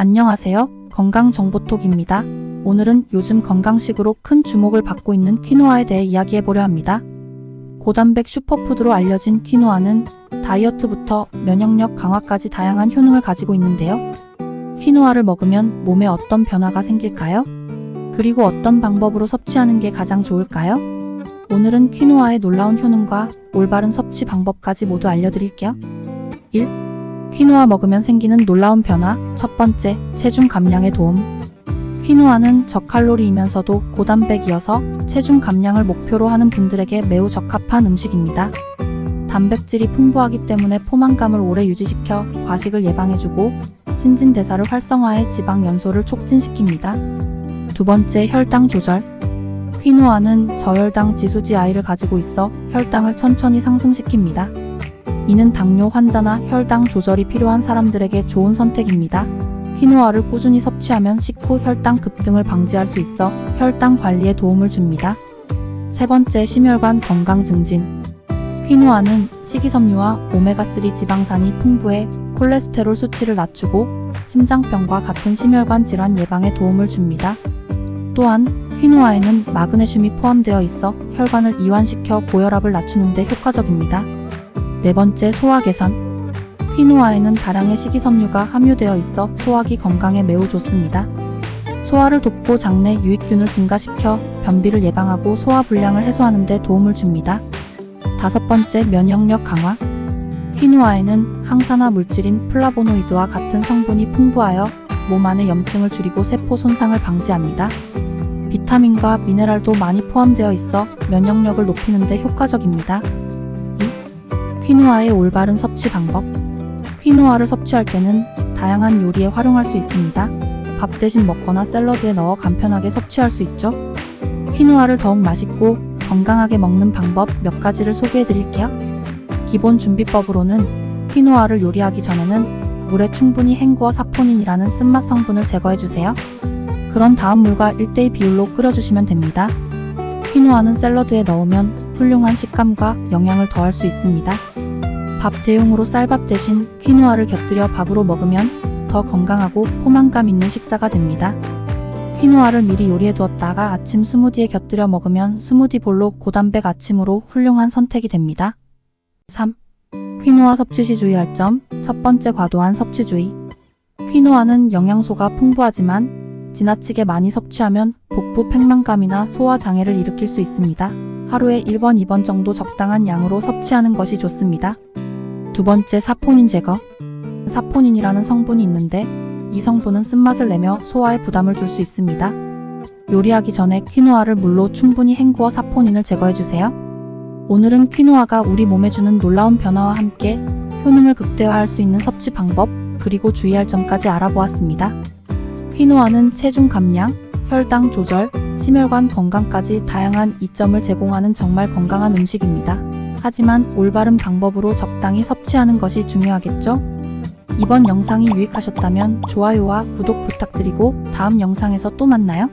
안녕하세요. 건강정보톡입니다. 오늘은 요즘 건강식으로 큰 주목을 받고 있는 퀴노아에 대해 이야기해보려 합니다. 고단백 슈퍼푸드로 알려진 퀴노아는 다이어트부터 면역력 강화까지 다양한 효능을 가지고 있는데요. 퀴노아를 먹으면 몸에 어떤 변화가 생길까요? 그리고 어떤 방법으로 섭취하는 게 가장 좋을까요? 오늘은 퀴노아의 놀라운 효능과 올바른 섭취 방법까지 모두 알려드릴게요. 1. 퀴노아 먹으면 생기는 놀라운 변화. 첫 번째, 체중 감량에 도움. 퀴노아는 저칼로리이면서도 고단백이어서 체중 감량을 목표로 하는 분들에게 매우 적합한 음식입니다. 단백질이 풍부하기 때문에 포만감을 오래 유지시켜 과식을 예방해주고 신진대사를 활성화해 지방 연소를 촉진시킵니다. 두 번째, 혈당 조절. 퀴노아는 저혈당 지수지아이를 가지고 있어 혈당을 천천히 상승시킵니다. 이는 당뇨 환자나 혈당 조절이 필요한 사람들에게 좋은 선택입니다. 퀴노아를 꾸준히 섭취하면 식후 혈당 급등을 방지할 수 있어 혈당 관리에 도움을 줍니다. 세 번째, 심혈관 건강 증진. 퀴노아는 식이섬유와 오메가3 지방산이 풍부해 콜레스테롤 수치를 낮추고 심장병과 같은 심혈관 질환 예방에 도움을 줍니다. 또한 퀴노아에는 마그네슘이 포함되어 있어 혈관을 이완시켜 고혈압을 낮추는 데 효과적입니다. 네 번째, 소화 개선. 퀴노아에는 다량의 식이섬유가 함유되어 있어 소화기 건강에 매우 좋습니다. 소화를 돕고 장내 유익균을 증가시켜 변비를 예방하고 소화 불량을 해소하는 데 도움을 줍니다. 다섯 번째, 면역력 강화. 퀴노아에는 항산화 물질인 플라보노이드와 같은 성분이 풍부하여 몸 안의 염증을 줄이고 세포 손상을 방지합니다. 비타민과 미네랄도 많이 포함되어 있어 면역력을 높이는 데 효과적입니다. 2. 퀴노아의 올바른 섭취 방법. 퀴노아를 섭취할 때는 다양한 요리에 활용할 수 있습니다. 밥 대신 먹거나 샐러드에 넣어 간편하게 섭취할 수 있죠. 퀴노아를 더욱 맛있고 건강하게 먹는 방법 몇 가지를 소개해 드릴게요. 기본 준비법으로는 퀴노아를 요리하기 전에는 물에 충분히 헹구어 사포닌이라는 쓴맛 성분을 제거해 주세요. 그런 다음 물과 1대2 비율로 끓여주시면 됩니다. 퀴노아는 샐러드에 넣으면 훌륭한 식감과 영양을 더할 수 있습니다. 밥 대용으로 쌀밥 대신 퀴노아를 곁들여 밥으로 먹으면 더 건강하고 포만감 있는 식사가 됩니다. 퀴노아를 미리 요리해 두었다가 아침 스무디에 곁들여 먹으면 스무디 볼로 고단백 아침으로 훌륭한 선택이 됩니다. 3. 퀴노아 섭취 시 주의할 점. 첫 번째 과도한 섭취 주의. 퀴노아는 영양소가 풍부하지만 지나치게 많이 섭취하면 복부 팽만감이나 소화 장애를 일으킬 수 있습니다. 하루에 1번, 2번 정도 적당한 양으로 섭취하는 것이 좋습니다. 두 번째, 사포닌 제거. 사포닌이라는 성분이 있는데 이 성분은 쓴맛을 내며 소화에 부담을 줄 수 있습니다. 요리하기 전에 퀴노아를 물로 충분히 헹구어 사포닌을 제거해주세요. 오늘은 퀴노아가 우리 몸에 주는 놀라운 변화와 함께 효능을 극대화할 수 있는 섭취 방법, 그리고 주의할 점까지 알아보았습니다. 퀴노아는 체중 감량, 혈당 조절, 심혈관 건강까지 다양한 이점을 제공하는 정말 건강한 음식입니다. 하지만 올바른 방법으로 적당히 섭취하는 것이 중요하겠죠? 이번 영상이 유익하셨다면 좋아요와 구독 부탁드리고 다음 영상에서 또 만나요.